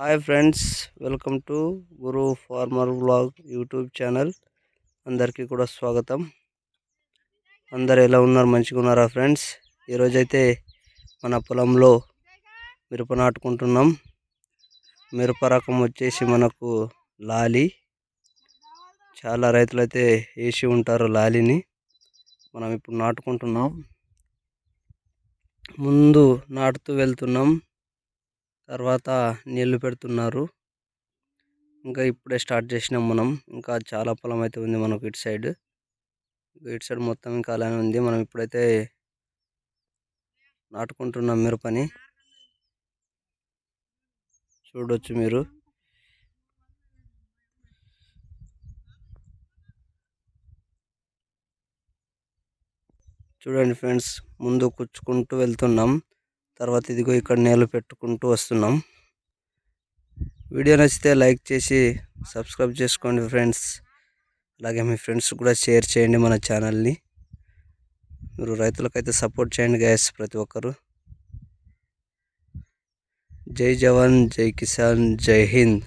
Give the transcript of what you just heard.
Hi friends welcome to Guru farmer blog YouTube channel అందరికీ కూడా స్వాగతం. అందరు ఎలా ఉన్నారు? మంచిగా ఉన్నారా ఫ్రెండ్స్ ఈరోజైతే మన పొలంలో మిరప నాటుకుంటున్నాం. మిరప రకం వచ్చేసి మనకు లాలి. చాలా రైతులు అయితే వేసి ఉంటారు లాలిని. మనం ఇప్పుడు నాటుకుంటున్నాం. ముందు నాటుతూ వెళ్తున్నాం. తర్వాత నీళ్ళు పెడుతున్నారు. ఇంకా ఇప్పుడే స్టార్ట్ చేసినాం మనం. ఇంకా చాలా పొలం అయితే ఉంది మనకు ఇటు సైడ్. ఇటు సైడ్ మొత్తం ఇంకా అలానే ఉంది. మనం ఇప్పుడైతే నాటుకుంటున్నాం మిరపని. చూడొచ్చు మీరు. చూడండి ఫ్రెండ్స్ ముందు కూర్చుకుంటూ వెళ్తున్నాం. తర్వాత ఇదిగో ఇక్కడ నేలు పెట్టుకుంటూ వస్తున్నాం. వీడియో నచ్చితే లైక్ చేసి సబ్స్క్రైబ్ చేసుకోండి ఫ్రెండ్స్. అలాగే మీ ఫ్రెండ్స్ కూడా షేర్ చేయండి మన ఛానల్ని. మీరు రైతులకైతే సపోర్ట్ చేయండి గ్యాస్ ప్రతి ఒక్కరు. జై జవాన్ జై కిసాన్ జై హింద్.